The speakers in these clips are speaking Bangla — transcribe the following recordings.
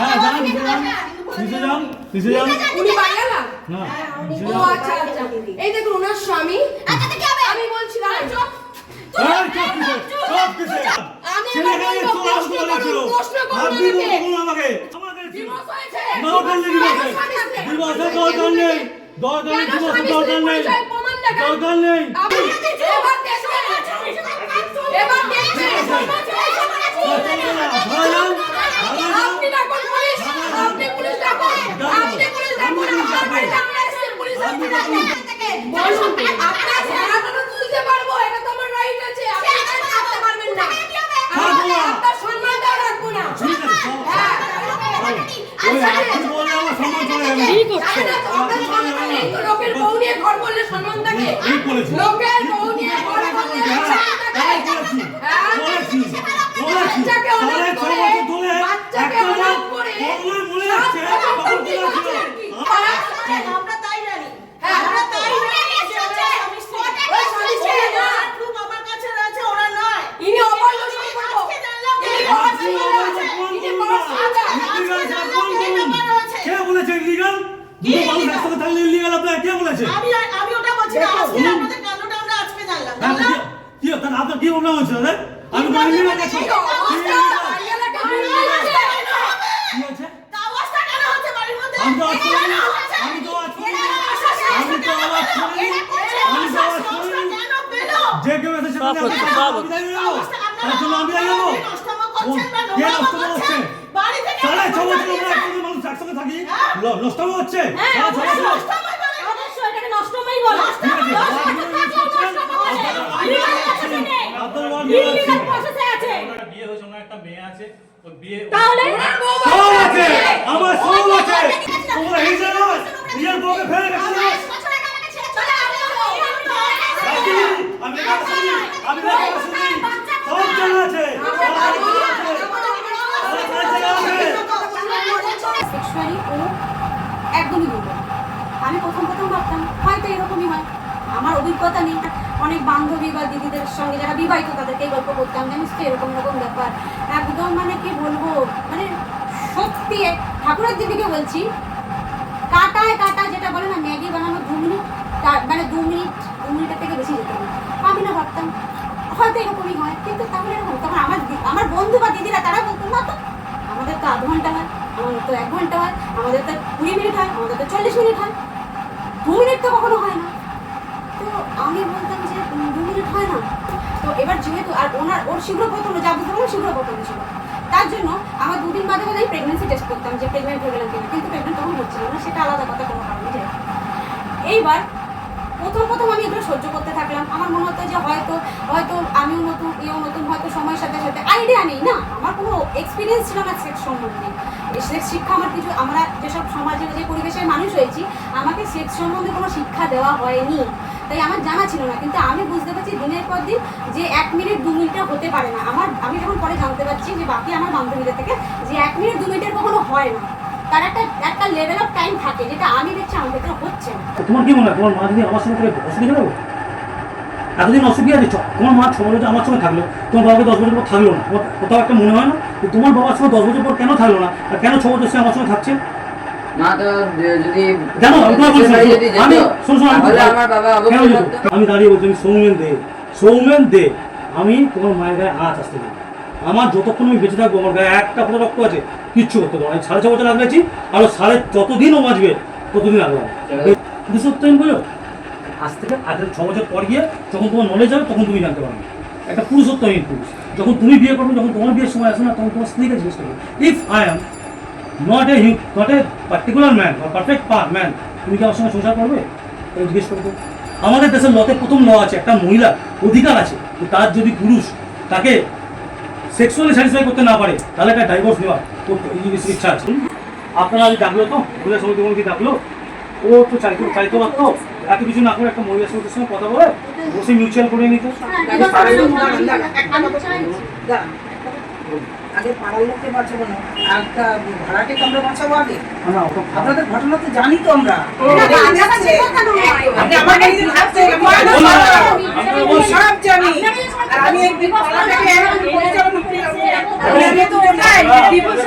হ্যাঁ যান নিচে যান নিচে যান নিচে যান উনি বাড়িওয়ালা না? নিচে ও যান আচ্ছা আচ্ছা। এই দেখুন ওনার স্বামী। আমি বলছিলাম এই, চুপ। কিসে? চুপ কিসে? আমি ছেলেকে এবার বলেছি। বলেছি। বলেছি। বলেছি। বাচ্চাকে অনাথ সাড়ে ছ করে, বছর ধরে বাচ্চাকে একটা অনাথ লোক করে, কখনোই মনে সাত রাখছে, বছর তখন কি বলেছিল। করছে আর কি? হ্যাঁ? আমরা তাই জানি হ্যাঁ। আমরা তাই জানি যে ওরা স্বামী স্ত্রী। ওই স্বামী স্ত্রী না। proof আমার কাছে রয়েছে, ওরা নয়। ইনি অবৈধ সম্পর্ক। আজকে জানলাম যে ইনি এই বড় আজকে সম্পর্ক জানলাম আছে। যে- ইনি বড় সাজা। Illegal আজকে সাবধান জানলাম যে এই করুন। ব্যাপার রয়েছে। কে বলেছে illegal? দুটো মানুষ? একসাথে থাকলে illegal আপনার কে বলেছে? আমি আমি ওটা বলছি না আজকে। আপনাদের কাণ্ডটা আমরা আজকে জানলাম হ্যাঁ? কি- কি- তাহলে আপনার কি problem হচ্ছে দাদা? আমি করছি। কি হচ্ছে? তা অবস্থা কেন হচ্ছে বাড়ির মধ্যে? আমি করিনি। কেন পেল? যে কেউ এসে সেখানে আপনি আমি দাঁড়িয়ে যাব। তার জন্য আমি দাঁড়িয়ে যাব। কে নোংরামো নষ্টমো সাড়ে ছ বছর আমরা থেকে- একসঙ্গে মানুষ একসঙ্গে থাকি। নষ্ট আমার হচ্ছে। বিয়ে হয়েছে ওনার একটা মেয়ে আছে তো বিয়ে তাহলে সব আছে আমার সব আছে তোমরা হিংসা নয় নিজের বউকে ফেলে গেছো না রাজি, আমি কথা শুনি আমি কথা শুনি সব জানা আছে সব জানা আছে। সব জানা আছে সেক্সুয়ালি ও একদমই দুর্বল আমি প্রথম প্রথম ভাবতাম, হয়তো এরকমই হয়। আমার অভিজ্ঞতা নেই। অনেক বান্ধবী বা দিদিদের সঙ্গে যারা বিবাহিত, তাদেরকে গল্প করতাম জানিস তো এরকম রকম ব্যাপার। একদম মানে কি বলব মানে সত্যি ঠাকুরের দিদিকে বলছি, কাটায় কাটা যেটা বলে না, ম্যাগি বানানো দু মিনিট মানে দু মিনিট, দু মিনিটের থেকে বেশি যেতে না আমি না ভাবতাম, হয়তো এরকমই হয়, কিন্তু তাহলে এরকম তখন আমার আমার বন্ধু বা দিদিরা তারা বলতো না তো, আমাদের তো আধ ঘণ্টা হয়। আমাদের তো এক ঘণ্টা হয়, আমাদের তো কুড়ি মিনিট হয়, আমাদের তো চল্লিশ মিনিট হয়। দু মিনিট তো কখনো হয় না। তো আমি বলতাম যে দু মিনিট হয় না। তো এবার যেহেতু, আর ওনার, ওর শীঘ্র প্রথম যা বুঝতে পারলাম শীঘ্র প্রথম ছিল তার জন্য আমার দুদিন বাদে বাদে প্রেগনেন্সি টেস্ট করতাম যে প্রেগনেন্ট হয়ে গেলাম কিনা। কিন্তু প্রেগনেন্ট তখন হচ্ছিল না, সেটা আলাদা কথা, কোনো কারণে হোক। এইবার প্রথম প্রথম আমি এগুলো সহ্য করতে থাকলাম। আমার মনে হতো যে হয়তো হয়তো আমিও নতুন এও নতুন, হয়তো সময়ের সাথে সাথে আইডিয়া নেই। না, আমার কোনো এক্সপিরিয়েন্স ছিল না সেক্স সম্বন্ধে। সেক্স শিক্ষা আমার কিছু, আমরা যেসব সমাজের যে পরিবেশের মানুষ হয়েছি, আমাকে সেক্স সম্বন্ধে কোনো শিক্ষা দেওয়া হয়নি। তাই আমার জানা ছিল না, কিন্তু আমি বুঝতে পারছি দিনের পর দিন যে এক মিনিট দু মিনিটটা হতে পারে না। আমার, আমি যখন পরে জানতে পারছি যে বাকি আমার বান্ধবীদের থেকে যে এক মিনিট, দু মিনিটের কখনো হয় না। তার একটা একটা লেভেল অফ টাইম থাকে, যেটা আমি দেখছি ক্ষেত্রে হচ্ছে না। তোমার কি মনে হয়? তোমার মা যদি আমার সঙ্গে অসুবিধা এতদিন অসুবিধা আছে চ- তোমার মা ছ বছর আমার সঙ্গে থাকল। তোমার বাবাকে দশ বছর পর থাকল না। তোমার কোথাও একটা মনে হয় না যে তোমার বাবার সঙ্গে দশ বছর পর কেন থাকল না? আর কেন ছ বছর সে আমার সঙ্গে থাকছে? আমি দাঁড়িয়ে বলছি আমি সৌমেন দে সৌমেন দে আমি তোমার মায়ের গায়ে আঁচ আসতে দিই আমার যতক্ষণ আমি বেঁচে থাকব আমার গায়ে একটা ফোটা রক্ত আছে কিচ্ছু করতে পারব। আমি সাড়ে ছ বছর লাগলেছি আর ও সাড়ে যতদিন ও বাঁচবে ততদিন আগলাম সত্যি বলো? আজ থেকে আগের ছ বছর পর গিয়ে যখন তোমার নলেজ হবে, তখন তুমি জানতে পারবে। একটা পুরুষত্বহীন পুরুষ। যখন তুমি বিয়ে করবে, যখন তোমার বিয়ের সময় আসবে না, তখন তোমার স্ত্রীকে জিজ্ঞেস করবে। If I am not a not a particular man বা পারফেক্ট পার ম্যান তুমি কি আমার সঙ্গে সংসার করবে? তাই জিজ্ঞেস করবে। আমাদের দেশের লতে প্রথম ল আছে, একটা মহিলা অধিকার আছে তার যদি পুরুষ তাকে সেক্সুয়ালি স্যাটিসফাই করতে না পারে, তাহলে একটা ডাইভোর্স নেওয়া করতে ইচ্ছা আছে। আপনারা আজ ডাকলো তো? মহিলা সমিতি কি ডাকলো? ও তো চাইতো চাইতো পারতো এত কিছু না করে একটা মহিলা সমিতির সঙ্গে কথা বলে বসে মিউচুয়াল করে নিত আগে পাড়ার লোককে বাঁচাবো না একটা ভাড়াকে তো আমরা বাঁচাবো আগে না ওটা আপনাদের ঘটনা তো জানি তো আমরা সব জানি আর আমি একদিন পাড়াটাকে পরিচালনা করি আমি তো ওটাই divorce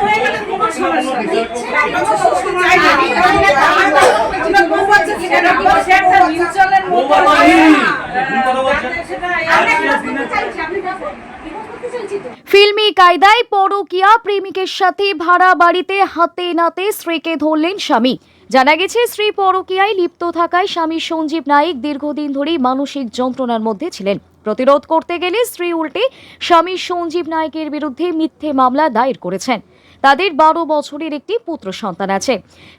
ফিল্মি কায়দায় পরকিয়া প্রেমিকের সাথে ভাড়া বাড়িতে হাতে নাতে স্ত্রীকে ধরলেন স্বামী। জানা গেছে, স্ত্রী পরকিয়ায় লিপ্ত থাকায় স্বামী সঞ্জীব নায়েক দীর্ঘদিন ধরেই মানসিক যন্ত্রণার মধ্যে ছিলেন। প্রতিরোধ করতে গেলে স্ত্রী উল্টে স্বামী সঞ্জীব নায়েকের বিরুদ্ধে মিথ্যে মামলা দায়ের করেছেন। তাদের বারো বছরের একটি পুত্র সন্তান আছে।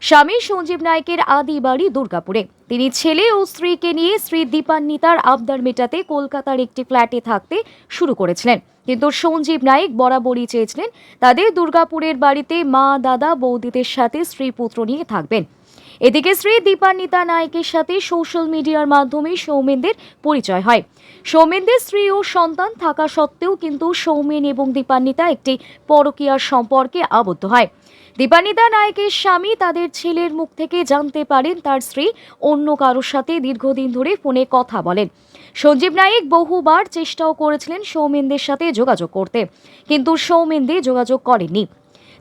স্বামী সঞ্জীব নায়কের আদি বাড়ি দুর্গাপুরে। তিনি ছেলে ও স্ত্রীকে নিয়ে শ্রী দীপান্বিতার আবদার মেটাতে কলকাতার একটি ফ্ল্যাটে থাকতে শুরু করেছিলেন। কিন্তু সঞ্জীব নায়ক বরাবরই চেয়েছিলেন তাদের দুর্গাপুরের বাড়িতে মা, দাদা, বৌদিদের সাথে স্ত্রী পুত্র নিয়ে থাকবেন। এদিকে স্ত্রী দীপান্বিতা নায়কের সাথে সোশ্যাল মিডিয়ার মাধ্যমে সৌমেনদের পরিচয় হয়। সৌমেনদের স্ত্রী ও সন্তান থাকা সত্ত্বেও কিন্তু সৌমেন এবং দীপান্বিতা একটি পরকীয়ার সম্পর্কে আবদ্ধ হয়। দীপান্বিতা নায়কের স্বামী তাদের ছেলের মুখ থেকে জানতে পারেন তার স্ত্রী অন্য কারোর সাথে দীর্ঘদিন ধরে ফোনে কথা বলেন। সঞ্জীব নায়েক বহুবার চেষ্টাও করেছিলেন সৌমেনদের সাথে যোগাযোগ করতে, কিন্তু সৌমেনদের যোগাযোগ করেননি।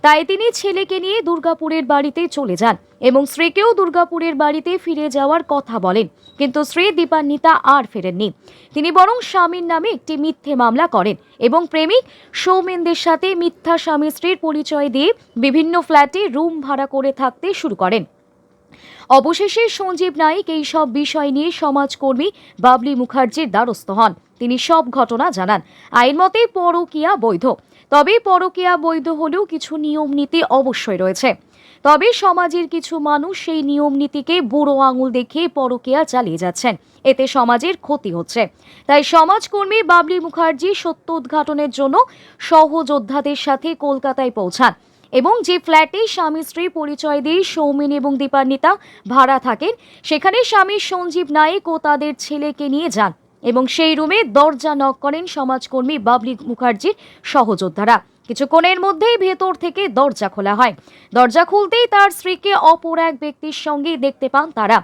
তাই তিনি ছেলেকে নিয়ে দুর্গাপুরের বাড়িতে চলে যান এবং স্ত্রীকেও দুর্গাপুরের বাড়িতে ফিরে যাওয়ার কথা বলেন। কিন্তু স্ত্রী দীপান্বিতা আর ফেরেননি। তিনি বরং স্বামীর নামে একটি মিথ্যে মামলা করেন এবং প্রেমিক সৌমেনদের সাথে মিথ্যা স্বামী স্ত্রীর পরিচয় দিয়ে বিভিন্ন ফ্ল্যাটে রুম ভাড়া করে থাকতে শুরু করেন। অবশেষে সঞ্জীব নাইক এই সব বিষয় নিয়ে সমাজকর্মী বাবলি মুখার্জির দ্বারস্থ হন। তিনি সব ঘটনা জানান। আইন মতে পরকিয়া বৈধ। তবে পরকিয়া বৈধ হলেও কিছু নিয়ম নীতি অবশ্যই রয়েছে। তবে সমাজের কিছু মানুষ সেই নিয়ম নীতিকে বুড়ো আঙুল দেখিয়ে পরকিয়া চালিয়ে যাচ্ছেন। এতে সমাজের ক্ষতি হচ্ছে। তাই সমাজকর্মী বাবলি মুখার্জি সত্য উদ্ঘাটনের জন্য সহযোদ্ধাদের সাথে কলকাতায় পৌঁছান এবং যে ফ্ল্যাটে স্বামী স্ত্রী পরিচয় দিয়ে সৌমিন এবং দীপান্বিতা ভাড়া থাকেন, সেখানে স্বামী সঞ্জীব নায়েক ও তাদের ছেলেকে নিয়ে যান। এবং সেই রুমে দরজা নক করেন সমাজকর্মী বাবলি মুখার্জির সহযোদ্ধারা। কিছুক্ষণের মধ্যেই ভেতর থেকে দরজা খোলা হয়। দরজা খুলতেই তার স্ত্রীকে অপর এক ব্যক্তির সঙ্গে দেখতে পান তারা।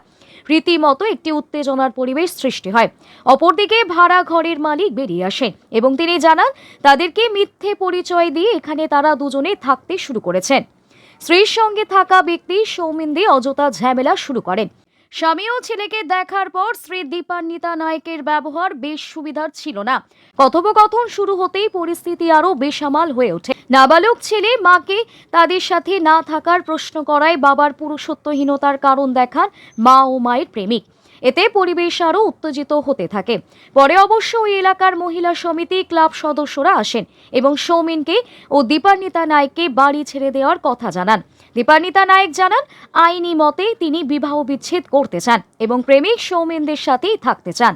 রীতিমতো একটি উত্তেজনার পরিবেশ সৃষ্টি হয়। অপরদিকে ভাড়া ঘরের মালিক বেরিয়ে আসেন এবং তিনি জানান, তাদেরকে মিথ্যে পরিচয় দিয়ে এখানে তারা দুজনে থাকতে শুরু করেছেন। স্ত্রীর সঙ্গে থাকা ব্যক্তি সৌমিন দিয়ে অযথা ঝামেলা শুরু করেন। স্বামী ও ছেলেকে দেখার পর শ্রী দীপান্বিতা নায়কের ব্যবহার বেশ সুবিধার ছিল না। কথোপকথন শুরু হতেই পরিস্থিতি আরও বেসামাল হয়ে ওঠে। নাবালক ছেলে মাকে তাদের সাথে না থাকার প্রশ্ন করায় বাবার পুরুষত্বহীনতার কারণ দেখান মা ও মায়ের প্রেমিক। এতে পরিবেশ আরও উত্তেজিত হতে থাকে। পরে অবশ্য ওই এলাকার মহিলা সমিতি, ক্লাব সদস্যরা আসেন এবং সৌমিনকে ও দীপান্বিতা নায়ককে বাড়ি ছেড়ে দেওয়ার কথা জানান। দীপান্বিতা নায়ক জানান, আইনি মতে তিনি বিবাহ বিচ্ছেদ করতে চান এবং প্রেমিক সৌমেনদের সাথেই থাকতে চান।